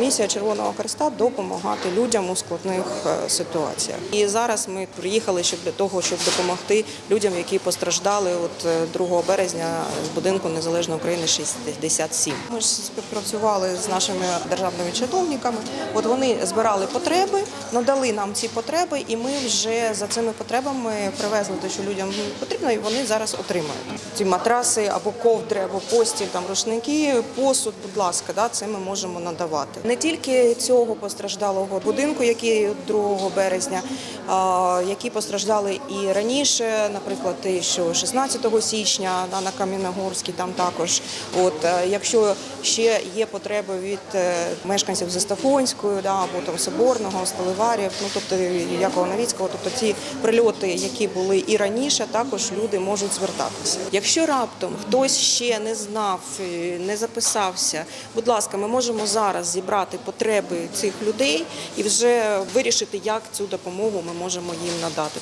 Місія Червоного Хреста допомагати людям у складних е, ситуаціях. І зараз ми приїхали щоб для того, щоб допомогти людям, які постраждали от е, 2 березня з будинку Незалежної України 67. Ми ж співпрацювали з нашими державними чиновниками. От вони збирали потреби, надали нам ці потреби, і ми вже за цими потребами привезли те, що людям потрібно, і вони зараз отримають. Ці матраси або ковдри, або постіль, там рушники, посуд, будь ласка, да, це ми можемо надавати. Не тільки цього постраждалого будинку, який 2 березня, які постраждали і раніше, наприклад, те, що 16 січня да, на Кам'яногорській там також. От е, якщо ще є потреби від е, мешканців Застафонської, да, або там Соборного, Сталеварів, ну тобто Якова Новіцького, тобто ці прильоти, які були і раніше, також люди можуть звертатися. Якщо раптом хтось ще не знав, не записався, будь ласка, ми можемо зараз зібрати потреби цих людей і вже вирішити, як цю допомогу ми можемо їм надати.